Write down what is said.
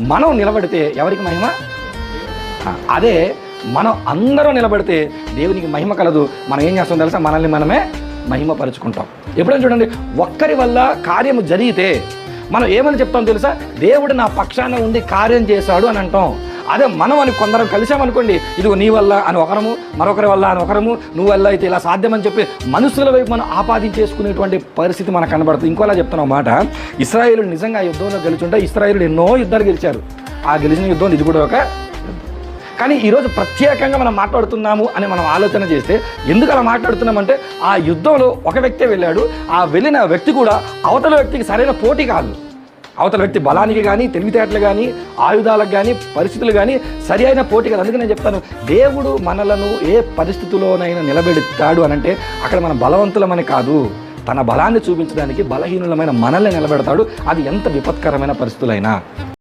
మనం నిలబడితే ఎవరికి మహిమ? అదే మనం అందరూ నిలబడితే దేవునికి మహిమ కలదు. మనం ఏం చేస్తాం తెలుసా? మనల్ని మనమే మహిమపరుచుకుంటాం. ఎప్పుడైనా చూడండి ఒక్కరి వల్ల కార్యము జరిగితే మనం ఏమని చెప్తాం తెలుసా? దేవుడు నా పక్షాన ఉండి కార్యం చేశాడు అని అంటాం. అదే మనం అని కొందరం కలిసామనుకోండి ఇదిగో నీ వల్ల అని ఒకరము మరొకరి వల్ల అని ఒకరము నువ్వు వల్ల అయితే ఇలా సాధ్యమని చెప్పి మనుషుల వైపు మనం ఆపాదించేసుకునేటువంటి పరిస్థితి మనకు కనబడుతుంది. ఇంకోలా చెప్తున్నా మాట ఇస్రాయేలు నిజంగా యుద్ధంలో గెలుచుంటే ఇస్రాయేలు ఎన్నో యుద్ధాలు గెలిచారు. ఆ గెలిచిన యుద్ధం ఇది కూడా ఒక కానీ ఈరోజు ప్రత్యేకంగా మనం మాట్లాడుతున్నాము అని మనం ఆలోచన చేస్తే ఎందుకు అలా మాట్లాడుతున్నామంటే ఆ యుద్ధంలో ఒక వ్యక్తే వెళ్ళాడు ఆ వెళ్ళిన వ్యక్తి కూడా అవతల వ్యక్తికి సరైన పోటీ కాదు. అవతల వ్యక్తి బలానికి కానీ తెలివితేటలు కానీ ఆయుధాలకు కానీ పరిస్థితులు కానీ సరి అయిన పోటీ కాదు. అందుకే నేను చెప్తాను దేవుడు మనలను ఏ పరిస్థితిలోనైనా నిలబెడతాడు అని అంటే అక్కడ మన బలవంతులమని కాదు. తన బలాన్ని చూపించడానికి బలహీనులమైన మనల్ని నిలబెడతాడు. అది ఎంత విపత్కరమైన పరిస్థితులైనా.